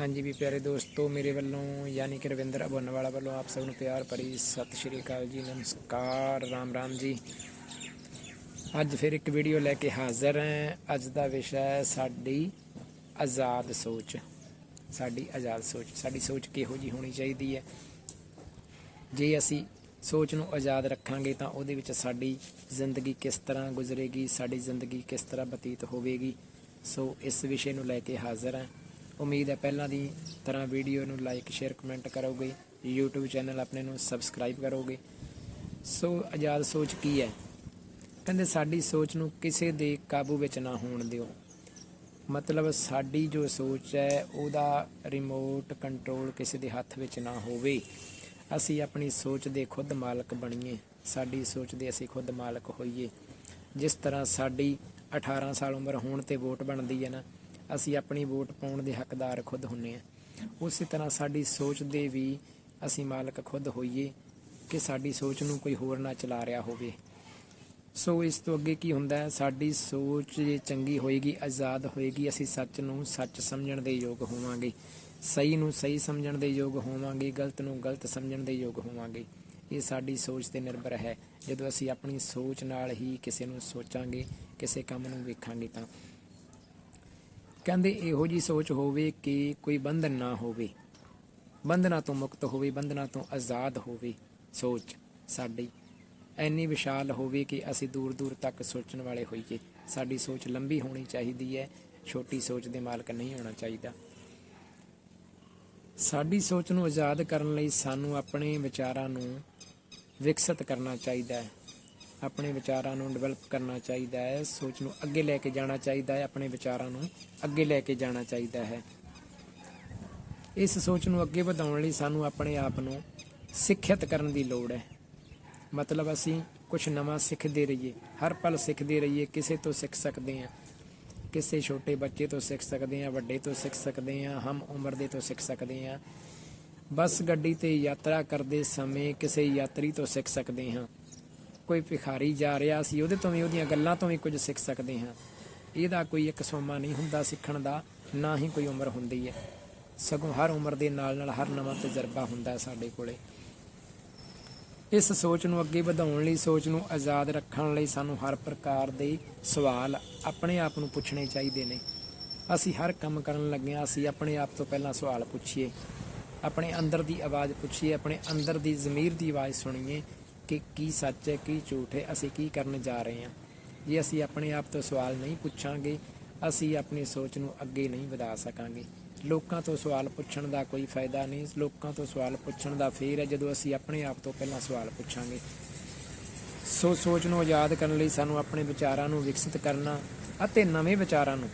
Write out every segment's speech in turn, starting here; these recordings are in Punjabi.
ਹਾਂਜੀ ਵੀ ਪਿਆਰੇ ਦੋਸਤੋ, ਮੇਰੇ ਵੱਲੋਂ ਯਾਨੀ ਕਿ ਰਵਿੰਦਰ ਅਬੋਨਵਾਲਾ ਵੱਲੋਂ ਆਪ ਸਭ ਨੂੰ ਪਿਆਰ ਭਰੀ ਸਤਿ ਸ਼੍ਰੀ ਅਕਾਲ ਜੀ, ਨਮਸਕਾਰ, ਰਾਮ ਰਾਮ ਜੀ। ਅੱਜ ਫਿਰ ਇੱਕ ਵੀਡੀਓ ਲੈ ਕੇ ਹਾਜ਼ਰ ਹਾਂ। ਅੱਜ ਦਾ ਵਿਸ਼ਾ ਹੈ ਸਾਡੀ ਆਜ਼ਾਦ ਸੋਚ। ਸਾਡੀ ਆਜ਼ਾਦ ਸੋਚ, ਸਾਡੀ ਸੋਚ ਕਿਹੋ ਜੀ ਹੋਣੀ ਚਾਹੀਦੀ ਹੈ? ਜੇ ਅਸੀਂ ਸੋਚ ਨੂੰ ਆਜ਼ਾਦ ਰੱਖਾਂਗੇ ਤਾਂ ਉਹਦੇ ਵਿੱਚ ਸਾਡੀ ਜ਼ਿੰਦਗੀ ਕਿਸ ਤਰ੍ਹਾਂ ਗੁਜ਼ਰੇਗੀ, ਸਾਡੀ ਜ਼ਿੰਦਗੀ ਕਿਸ ਤਰ੍ਹਾਂ ਬਤੀਤ ਹੋਵੇਗੀ? ਸੋ ਇਸ ਵਿਸ਼ੇ ਨੂੰ ਲੈ ਕੇ ਹਾਜ਼ਰ ਹਾਂ। ਉਮੀਦ ਹੈ ਪਹਿਲਾਂ ਦੀ ਤਰ੍ਹਾਂ ਵੀਡੀਓ ਨੂੰ ਲਾਈਕ ਸ਼ੇਅਰ ਕਮੈਂਟ ਕਰੋਗੇ। YouTube ਚੈਨਲ ਆਪਣੇ ਨੂੰ ਸਬਸਕ੍ਰਾਈਬ ਕਰੋਗੇ। ਸੋ ਆਜ਼ਾਦ ਸੋਚ ਕੀ ਹੈ? ਕਹਿੰਦੇ ਸਾਡੀ ਸੋਚ ਨੂੰ ਕਿਸੇ ਦੇ ਕਾਬੂ ਵਿੱਚ ਨਾ ਹੋਣ ਦਿਓ। ਮਤਲਬ ਸਾਡੀ ਜੋ ਸੋਚ ਹੈ, ਉਹਦਾ ਰਿਮੋਟ ਕੰਟਰੋਲ ਕਿਸੇ ਦੇ ਹੱਥ ਵਿੱਚ ਨਾ ਹੋਵੇ। ਅਸੀਂ ਆਪਣੀ ਸੋਚ ਦੇ ਖੁਦ ਮਾਲਕ ਬਣੀਏ। ਸਾਡੀ ਸੋਚ ਦੇ ਅਸੀਂ ਖੁਦ ਮਾਲਕ ਹੋਈਏ। ਜਿਸ ਤਰ੍ਹਾਂ ਸਾਡੀ 18 ਸਾਲ ਉਮਰ ਹੋਣ ਤੇ ਵੋਟ ਬਣਦੀ ਹੈ ਨਾ ਅਸੀਂ ਆਪਣੀ ਵੋਟ ਪਾਉਣ ਦੇ ਹੱਕਦਾਰ ਖੁਦ ਹੁੰਨੇ ਆ। ਉਸੇ ਤਰ੍ਹਾਂ ਸਾਡੀ ਸੋਚ ਦੇ ਵੀ ਅਸੀਂ ਮਾਲਕ ਖੁਦ ਹੋਈਏ ਕਿ ਸਾਡੀ ਸੋਚ ਨੂੰ ਕੋਈ ਹੋਰ ਨਾ ਚਲਾ ਰਿਹਾ ਹੋਵੇ। ਸੋ ਇਸ ਤੋਂ ਅੱਗੇ ਕੀ ਹੁੰਦਾ ਹੈ? ਸਾਡੀ ਸੋਚ ਜੇ ਚੰਗੀ ਹੋਏਗੀ, ਆਜ਼ਾਦ ਹੋਏਗੀ, ਅਸੀਂ ਸੱਚ ਨੂੰ ਸੱਚ ਸਮਝਣ ਦੇ ਯੋਗ ਹੋਵਾਂਗੇ। ਸਹੀ ਨੂੰ ਸਹੀ ਸਮਝਣ ਦੇ ਯੋਗ ਹੋਵਾਂਗੇ, ਗਲਤ ਨੂੰ ਗਲਤ ਸਮਝਣ ਦੇ ਯੋਗ ਹੋਵਾਂਗੇ। ਇਹ ਸਾਡੀ ਸੋਚ ਤੇ ਨਿਰਭਰ ਹੈ। ਜਦੋਂ ਅਸੀਂ ਆਪਣੀ ਸੋਚ ਨਾਲ ਹੀ ਕਿਸੇ ਨੂੰ ਸੋਚਾਂਗੇ, ਕਿਸੇ ਕੰਮ ਨੂੰ ਵੇਖਾਂਗੇ ਤਾਂ ਕਹਿੰਦੇ ਇਹੋ ਜੀ ਸੋਚ ਹੋਵੇ ਕਿ ਕੋਈ ਬੰਧਨ ਨਾ ਹੋਵੇ। ਬੰਧਨਾਂ ਤੋਂ ਮੁਕਤ ਹੋਵੇ, ਬੰਧਨਾਂ ਤੋਂ ਆਜ਼ਾਦ ਹੋਵੇ। ਸੋਚ ਸਾਡੀ ਐਨੀ ਵਿਸ਼ਾਲ ਹੋਵੇ ਕਿ ਅਸੀਂ ਦੂਰ ਦੂਰ ਤੱਕ ਸੋਚਣ ਵਾਲੇ ਹੋਈਏ। ਸਾਡੀ ਸੋਚ ਲੰਬੀ ਹੋਣੀ ਚਾਹੀਦੀ ਹੈ, ਛੋਟੀ ਸੋਚ ਦੇ ਮਾਲਕ ਨਹੀਂ ਹੋਣਾ ਚਾਹੀਦਾ। ਸਾਡੀ ਸੋਚ ਨੂੰ ਆਜ਼ਾਦ ਕਰਨ ਲਈ ਸਾਨੂੰ ਆਪਣੇ ਵਿਚਾਰਾਂ ਨੂੰ ਵਿਕਸਿਤ ਕਰਨਾ ਚਾਹੀਦਾ ਹੈ। ਆਪਣੇ ਵਿਚਾਰਾਂ ਨੂੰ ਡਿਵੈਲਪ ਕਰਨਾ ਚਾਹੀਦਾ ਹੈ, ਸੋਚ ਨੂੰ ਅੱਗੇ ਲੈ ਕੇ ਜਾਣਾ ਚਾਹੀਦਾ ਹੈ, ਆਪਣੇ ਵਿਚਾਰਾਂ ਨੂੰ ਅੱਗੇ ਲੈ ਕੇ ਜਾਣਾ ਚਾਹੀਦਾ ਹੈ। ਇਸ ਸੋਚ ਨੂੰ ਅੱਗੇ ਵਧਾਉਣ ਲਈ ਸਾਨੂੰ ਆਪਣੇ ਆਪ ਨੂੰ ਸਿੱਖਿਅਤ ਕਰਨ ਦੀ ਲੋੜ ਹੈ। ਮਤਲਬ ਅਸੀਂ ਕੁਝ ਨਵਾਂ ਸਿੱਖਦੇ ਰਹੀਏ, ਹਰ ਪਲ ਸਿੱਖਦੇ ਰਹੀਏ, ਕਿਸੇ ਤੋਂ ਸਿੱਖ ਸਕਦੇ ਹਾਂ। ਕਿਸੇ ਛੋਟੇ ਬੱਚੇ ਤੋਂ ਸਿੱਖ ਸਕਦੇ ਹਾਂ, ਵੱਡੇ ਤੋਂ ਸਿੱਖ ਸਕਦੇ ਹਾਂ, ਹਮ ਉਮਰ ਦੇ ਤੋਂ ਸਿੱਖ ਸਕਦੇ ਹਾਂ। ਬੱਸ ਗੱਡੀ ਤੇ ਯਾਤਰਾ ਕਰਦੇ ਸਮੇਂ ਕਿਸੇ ਯਾਤਰੀ ਤੋਂ ਸਿੱਖ ਸਕਦੇ ਹਾਂ। ਕੋਈ ਭਿਖਾਰੀ ਜਾ ਰਿਹਾ ਸੀ, ਉਹਦੇ ਤੋਂ ਵੀ ਉਹਦੀਆਂ ਗੱਲਾਂ ਤੋਂ ਵੀ ਕੁਝ ਸਿੱਖ ਸਕਦੇ ਹਾਂ। ਇਹਦਾ ਕੋਈ ਇੱਕ ਸੋਮਾ ਨਹੀਂ ਹੁੰਦਾ ਸਿੱਖਣ ਦਾ, ਨਾ ਹੀ ਕੋਈ ਉਮਰ ਹੁੰਦੀ ਹੈ। ਸਗੋਂ ਹਰ ਉਮਰ ਦੇ ਨਾਲ ਨਾਲ ਹਰ ਨਵਾਂ ਤਜਰਬਾ ਹੁੰਦਾ ਹੈ ਸਾਡੇ ਕੋਲੇ। ਇਸ ਸੋਚ ਨੂੰ ਅੱਗੇ ਵਧਾਉਣ ਲਈ, ਸੋਚ ਨੂੰ ਆਜ਼ਾਦ ਰੱਖਣ ਲਈ ਸਾਨੂੰ ਹਰ ਪ੍ਰਕਾਰ ਦੇ ਸਵਾਲ ਆਪਣੇ ਆਪ ਨੂੰ ਪੁੱਛਣੇ ਚਾਹੀਦੇ ਨੇ। ਅਸੀਂ ਹਰ ਕੰਮ ਕਰਨ ਲੱਗੇ ਹਾਂ, ਅਸੀਂ ਆਪਣੇ ਆਪ ਤੋਂ ਪਹਿਲਾਂ ਸਵਾਲ ਪੁੱਛੀਏ। ਆਪਣੇ ਅੰਦਰ ਦੀ ਆਵਾਜ਼ ਪੁੱਛੀਏ, ਆਪਣੇ ਅੰਦਰ ਦੀ ਜ਼ਮੀਰ ਦੀ ਆਵਾਜ਼ ਸੁਣੀਏ। ਕਿ ਕੀ ਸੱਚ ਹੈ, ਕੀ ਝੂਠ ਹੈ, ਅਸੀਂ ਕੀ ਕਰਨ ਜਾ ਰਹੇ ਹਾਂ। ਜੇ ਅਸੀਂ ਆਪਣੇ ਆਪ ਤੋਂ ਸਵਾਲ ਨਹੀਂ ਪੁੱਛਾਂਗੇ, ਅਸੀਂ ਆਪਣੀ ਸੋਚ ਨੂੰ ਅੱਗੇ ਨਹੀਂ ਵਧਾ ਸਕਾਂਗੇ। ਲੋਕਾਂ ਤੋਂ ਸਵਾਲ ਪੁੱਛਣ ਦਾ ਕੋਈ ਫਾਇਦਾ ਨਹੀਂ, ਲੋਕਾਂ ਤੋਂ ਸਵਾਲ ਪੁੱਛਣ ਦਾ ਫੇਰ ਹੈ ਜਦੋਂ ਅਸੀਂ ਆਪਣੇ ਆਪ ਤੋਂ ਪਹਿਲਾਂ ਸਵਾਲ ਪੁੱਛਾਂਗੇ। ਸੋ ਸੋਚ ਨੂੰ ਆਜ਼ਾਦ ਕਰਨ ਲਈ ਸਾਨੂੰ ਆਪਣੇ ਵਿਚਾਰਾਂ ਨੂੰ ਵਿਕਸਿਤ ਕਰਨਾ ਅਤੇ ਨਵੇਂ ਵਿਚਾਰਾਂ ਨੂੰ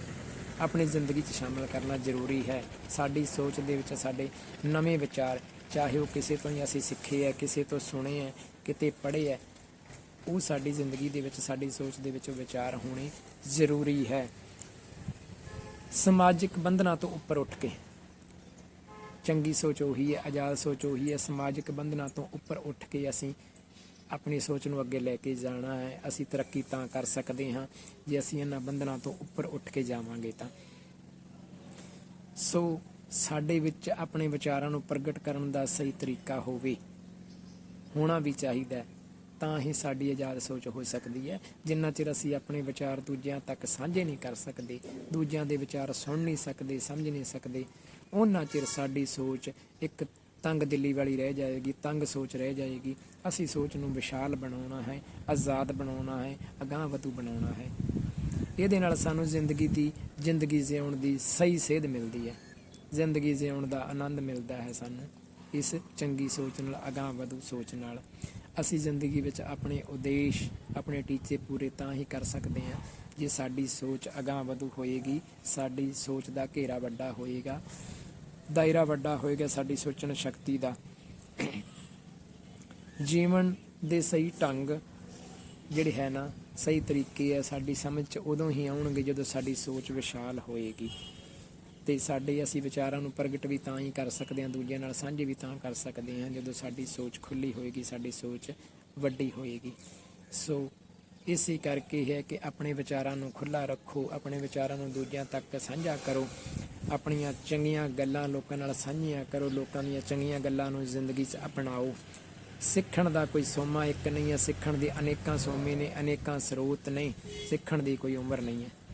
ਆਪਣੀ ਜ਼ਿੰਦਗੀ 'ਚ ਸ਼ਾਮਲ ਕਰਨਾ ਜ਼ਰੂਰੀ ਹੈ। ਸਾਡੀ ਸੋਚ ਦੇ ਵਿੱਚ ਸਾਡੇ ਨਵੇਂ ਵਿਚਾਰ, ਚਾਹੇ ਉਹ ਕਿਸੇ ਤੋਂ ਹੀ ਅਸੀਂ ਸਿੱਖੇ ਹੈ, ਕਿਸੇ ਤੋਂ ਸੁਣੇ ਹੈ ਕਿਤੇ ਪੜ੍ਹੇ ਹੈ ਉਹ ਸਾਡੀ ਜ਼ਿੰਦਗੀ ਦੇ ਵਿੱਚ, ਸਾਡੀ ਸੋਚ ਦੇ ਵਿੱਚ ਵਿਚਾਰ ਹੋਣੇ ਜ਼ਰੂਰੀ ਹੈ। ਸਮਾਜਿਕ ਬੰਧਨਾਂ ਤੋਂ ਉੱਪਰ ਉੱਠ ਕੇ, ਚੰਗੀ ਸੋਚ ਉਹੀ ਹੈ ਆਜ਼ਾਦ ਸੋਚ ਉਹੀ ਹੈ, ਸਮਾਜਿਕ ਬੰਧਨਾਂ ਤੋਂ ਉੱਪਰ ਉੱਠ ਕੇ ਅਸੀਂ ਆਪਣੀ ਸੋਚ ਨੂੰ ਅੱਗੇ ਲੈ ਕੇ ਜਾਣਾ ਹੈ, ਅਸੀਂ ਤਰੱਕੀ ਤਾਂ ਕਰ ਸਕਦੇ ਹਾਂ, ਜੇ ਅਸੀਂ ਇਹਨਾਂ ਬੰਧਨਾਂ ਤੋਂ ਉੱਪਰ ਉੱਠ ਕੇ ਜਾਵਾਂਗੇ ਤਾਂ। ਸੋ ਸਾਡੇ ਵਿੱਚ ਆਪਣੇ ਵਿਚਾਰਾਂ ਨੂੰ ਪ੍ਰਗਟ ਕਰਨ ਦਾ ਸਹੀ ਤਰੀਕਾ ਹੋਵੇ। ਹੋਣਾ ਵੀ ਚਾਹੀਦਾ ਹੈ। ਤਾਂ ਹੀ ਸਾਡੀ ਆਜ਼ਾਦ ਸੋਚ ਹੋ ਸਕਦੀ ਹੈ। ਜਿੰਨਾ ਚਿਰ ਅਸੀਂ ਆਪਣੇ ਵਿਚਾਰ ਦੂਜਿਆਂ ਤੱਕ ਸਾਂਝੇ ਨਹੀਂ ਕਰ ਸਕਦੇ, ਦੂਜਿਆਂ ਦੇ ਵਿਚਾਰ ਸੁਣ ਨਹੀਂ ਸਕਦੇ, ਸਮਝ ਨਹੀਂ ਸਕਦੇ ਉਹਨਾਂ ਚਿਰ ਸਾਡੀ ਸੋਚ ਇੱਕ ਤੰਗ ਦਿੱਲੀ ਵਾਲੀ ਰਹਿ ਜਾਏਗੀ, ਤੰਗ ਸੋਚ ਰਹਿ ਜਾਏਗੀ। ਅਸੀਂ ਸੋਚ ਨੂੰ ਵਿਸ਼ਾਲ ਬਣਾਉਣਾ ਹੈ, ਆਜ਼ਾਦ ਬਣਾਉਣਾ ਹੈ ਅਗਾਂਹ ਵਧੂ ਬਣਾਉਣਾ ਹੈ। ਇਹਦੇ ਨਾਲ ਸਾਨੂੰ ਜ਼ਿੰਦਗੀ ਦੀ, ਜ਼ਿੰਦਗੀ ਜਿਉਣ ਦੀ ਸਹੀ ਸੇਧ ਮਿਲਦੀ ਹੈ। ਜ਼ਿੰਦਗੀ ਜਿਉਣ ਦਾ ਆਨੰਦ ਮਿਲਦਾ ਹੈ ਸਾਨੂੰ। ਇਸ ਚੰਗੀ ਸੋਚ ਨਾਲ, ਅਗਾਂਹ ਵਧੂ ਸੋਚ ਨਾਲ, ਅਸੀਂ ਜ਼ਿੰਦਗੀ ਵਿੱਚ ਆਪਣੇ ਉਦੇਸ਼, ਆਪਣੇ ਟੀਚੇ ਪੂਰੇ ਤਾਂ ਹੀ ਕਰ ਸਕਦੇ ਹਾਂ, ਜੇ ਸਾਡੀ ਸੋਚ ਅਗਾਂਹ ਵਧੂ ਹੋਏਗੀ, ਸਾਡੀ ਸੋਚ ਦਾ ਘੇਰਾ ਵੱਡਾ ਹੋਏਗਾ, ਦਾਇਰਾ ਵੱਡਾ ਹੋਏਗਾ ਸਾਡੀ ਸੋਚਣ ਸ਼ਕਤੀ ਦਾ। ਜੀਵਨ ਦੇ ਸਹੀ ਢੰਗ ਜਿਹੜੇ ਹੈ ਨਾ, ਸਹੀ ਤਰੀਕੇ ਹੈ ਸਾਡੀ ਸਮਝ ਚ ਉਦੋਂ ਹੀ ਆਉਣਗੇ ਜਦੋਂ ਸਾਡੀ ਸੋਚ ਵਿਸ਼ਾਲ ਹੋਏਗੀ। ਤੇ ਸਾਡੇ ਅਸੀਂ ਵਿਚਾਰਾਂ ਨੂੰ ਪ੍ਰਗਟ ਵੀ ਤਾਂ ਹੀ ਕਰ ਸਕਦੇ ਹਾਂ, ਦੂਜਿਆਂ ਨਾਲ ਸਾਂਝੇ ਵੀ ਤਾਂ ਕਰ ਸਕਦੇ ਹਾਂ, ਜਦੋਂ ਸਾਡੀ ਸੋਚ ਖੁੱਲੀ ਹੋਏਗੀ, ਸਾਡੀ ਸੋਚ ਵੱਡੀ ਹੋਏਗੀ। ਸੋ ਇਸੇ ਕਰਕੇ ਹੈ ਕਿ ਆਪਣੇ ਵਿਚਾਰਾਂ ਨੂੰ ਖੁੱਲਾ ਰੱਖੋ, ਆਪਣੇ ਵਿਚਾਰਾਂ ਨੂੰ ਦੂਜਿਆਂ ਤੱਕ ਸਾਂਝਾ ਕਰੋ, ਆਪਣੀਆਂ ਚੰਗੀਆਂ ਗੱਲਾਂ ਲੋਕਾਂ ਨਾਲ ਸਾਂਝੀਆਂ ਕਰੋ, ਲੋਕਾਂ ਦੀਆਂ ਚੰਗੀਆਂ ਗੱਲਾਂ ਨੂੰ ਜ਼ਿੰਦਗੀ 'ਚ ਅਪਣਾਓ। ਸਿੱਖਣ ਦਾ ਕੋਈ ਸੋਮਾ ਇੱਕ ਨਹੀਂ ਹੈ, ਸਿੱਖਣ ਦੇ ਅਨੇਕਾਂ ਸੋਮੇ ਨੇ, ਅਨੇਕਾਂ ਸਰੋਤ ਨੇ, ਸਿੱਖਣ ਦੀ ਕੋਈ ਉਮਰ ਨਹੀਂ ਹੈ।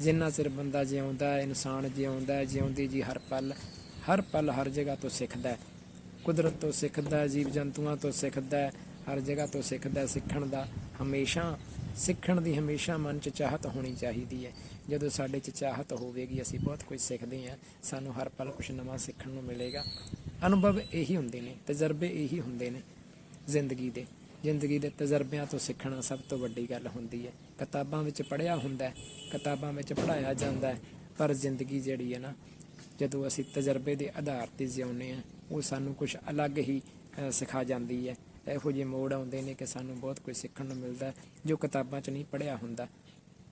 ਜਿੰਨਾ ਚਿਰ ਬੰਦਾ ਜਿਉਂਦਾ ਹੈ, ਇਨਸਾਨ ਜਿਉਂਦਾ ਹੈ, ਜਿਉਂਦੀ ਜੀ ਹਰ ਪਲ ਹਰ ਪਲ ਹਰ ਜਗ੍ਹਾ ਤੋਂ ਸਿੱਖਦਾ ਹੈ। ਕੁਦਰਤ ਤੋਂ ਸਿੱਖਦਾ ਹੈ, ਜੀਵ ਜੰਤੂਆਂ ਤੋਂ ਸਿੱਖਦਾ ਹੈ, ਹਰ ਜਗ੍ਹਾ ਤੋਂ ਸਿੱਖਦਾ ਸਿੱਖਣ ਦਾ ਹਮੇਸ਼ਾ, ਸਿੱਖਣ ਦੀ ਹਮੇਸ਼ਾ ਮਨ 'ਚ ਚਾਹਤ ਹੋਣੀ ਚਾਹੀਦੀ ਹੈ। ਜਦੋਂ ਸਾਡੇ 'ਚ ਚਾਹਤ ਹੋਵੇਗੀ, ਅਸੀਂ ਬਹੁਤ ਕੁਝ ਸਿੱਖਦੇ ਹਾਂ। ਸਾਨੂੰ ਹਰ ਪਲ ਕੁਝ ਨਵਾਂ ਸਿੱਖਣ ਨੂੰ ਮਿਲੇਗਾ। ਅਨੁਭਵ ਇਹੀ ਹੁੰਦੇ ਨੇ, ਤਜਰਬੇ ਇਹੀ ਹੁੰਦੇ ਨੇ ਜ਼ਿੰਦਗੀ ਦੇ। ਜ਼ਿੰਦਗੀ ਦੇ ਤਜਰਬਿਆਂ ਤੋਂ ਸਿੱਖਣਾ ਸਭ ਤੋਂ ਵੱਡੀ ਗੱਲ ਹੁੰਦੀ ਹੈ। ਕਿਤਾਬਾਂ ਵਿੱਚ ਪੜ੍ਹਿਆ ਹੁੰਦਾ ਕਿਤਾਬਾਂ ਵਿੱਚ ਪੜ੍ਹਾਇਆ ਜਾਂਦਾ ਪਰ ਜ਼ਿੰਦਗੀ ਜਿਹੜੀ ਹੈ ਨਾ, ਜਦੋਂ ਅਸੀਂ ਤਜਰਬੇ ਦੇ ਆਧਾਰ ਤੇ ਜਿਉਂਦੇ ਹਾਂ, ਉਹ ਸਾਨੂੰ ਕੁਝ ਅਲੱਗ ਹੀ ਸਿਖਾ ਜਾਂਦੀ ਹੈ। ਇਹੋ ਜਿਹੇ ਮੋੜ ਆਉਂਦੇ ਨੇ ਕਿ ਸਾਨੂੰ ਬਹੁਤ ਕੁਝ ਸਿੱਖਣ ਨੂੰ ਮਿਲਦਾ ਜੋ ਕਿਤਾਬਾਂ 'ਚ ਨਹੀਂ ਪੜ੍ਹਿਆ ਹੁੰਦਾ।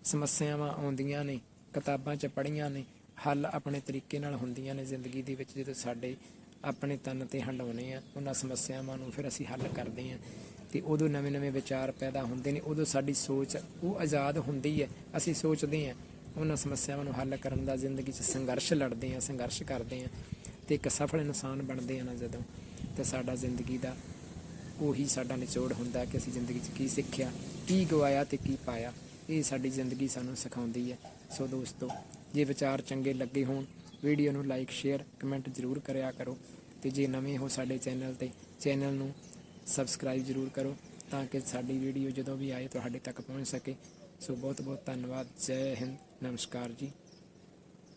ਸਮੱਸਿਆਵਾਂ ਆਉਂਦੀਆਂ ਨੇ, ਕਿਤਾਬਾਂ 'ਚ ਪੜ੍ਹੀਆਂ ਨੇ, ਹੱਲ ਆਪਣੇ ਤਰੀਕੇ ਨਾਲ ਹੁੰਦੀਆਂ ਨੇ ਜ਼ਿੰਦਗੀ ਦੇ ਵਿੱਚ ਜਦੋਂ ਸਾਡੇ ਆਪਣੇ ਤਨ ਤੇ ਹੰਡਾਉਣੇ ਆ ਉਹਨਾਂ ਸਮੱਸਿਆਵਾਂ ਨੂੰ ਫਿਰ ਅਸੀਂ ਹੱਲ ਕਰਦੇ ਹਾਂ। ਤੇ ਉਦੋਂ ਨਵੇਂ-ਨਵੇਂ ਵਿਚਾਰ ਪੈਦਾ ਹੁੰਦੇ ਨੇ, ਉਦੋਂ ਸਾਡੀ ਸੋਚ ਉਹ ਆਜ਼ਾਦ ਹੁੰਦੀ ਹੈ। ਅਸੀਂ ਸੋਚਦੇ ਹਾਂ, ਉਹਨਾਂ ਸਮੱਸਿਆਵਾਂ ਨੂੰ ਹੱਲ ਕਰਨ ਦਾ ਜ਼ਿੰਦਗੀ 'ਚ ਸੰਘਰਸ਼ ਲੜਦੇ ਹਾਂ, ਸੰਘਰਸ਼ ਕਰਦੇ ਹਾਂ ਤੇ ਇੱਕ ਸਫਲ ਇਨਸਾਨ ਬਣਦੇ ਹਾਂ ਨਾ ਜਦੋਂ। ਤੇ ਸਾਡਾ ਜ਼ਿੰਦਗੀ ਦਾ ਉਹੀ ਸਾਡਾ ਨਿਚੋੜ ਹੁੰਦਾ ਕਿ ਅਸੀਂ ਜ਼ਿੰਦਗੀ 'ਚ ਕੀ ਸਿੱਖਿਆ, ਕੀ ਗਵਾਇਆ ਤੇ ਕੀ ਪਾਇਆ। ਇਹ ਸਾਡੀ ਜ਼ਿੰਦਗੀ ਸਾਨੂੰ ਸਿਖਾਉਂਦੀ ਹੈ। ਸੋ ਦੋਸਤੋ, ਜੇ ਵਿਚਾਰ ਚੰਗੇ ਲੱਗੇ ਹੋਣ, ਵੀਡੀਓ ਨੂੰ ਲਾਈਕ ਸ਼ੇਅਰ ਕਮੈਂਟ ਜ਼ਰੂਰ ਕਰਿਆ ਕਰੋ। ਤੇ ਜੇ ਨਵੇਂ ਹੋ ਸਾਡੇ ਚੈਨਲ ਤੇ, ਚੈਨਲ ਨੂੰ ਸਬਸਕ੍ਰਾਈਬ ਜ਼ਰੂਰ ਕਰੋ ਤਾਂ ਕਿ ਸਾਡੀ ਵੀਡੀਓ ਜਦੋਂ ਵੀ ਆਏ ਤੁਹਾਡੇ ਤੱਕ ਪਹੁੰਚ ਸਕੇ। ਸੋ ਬਹੁਤ ਬਹੁਤ ਧੰਨਵਾਦ। ਜੈ ਹਿੰਦ। ਨਮਸਕਾਰ ਜੀ।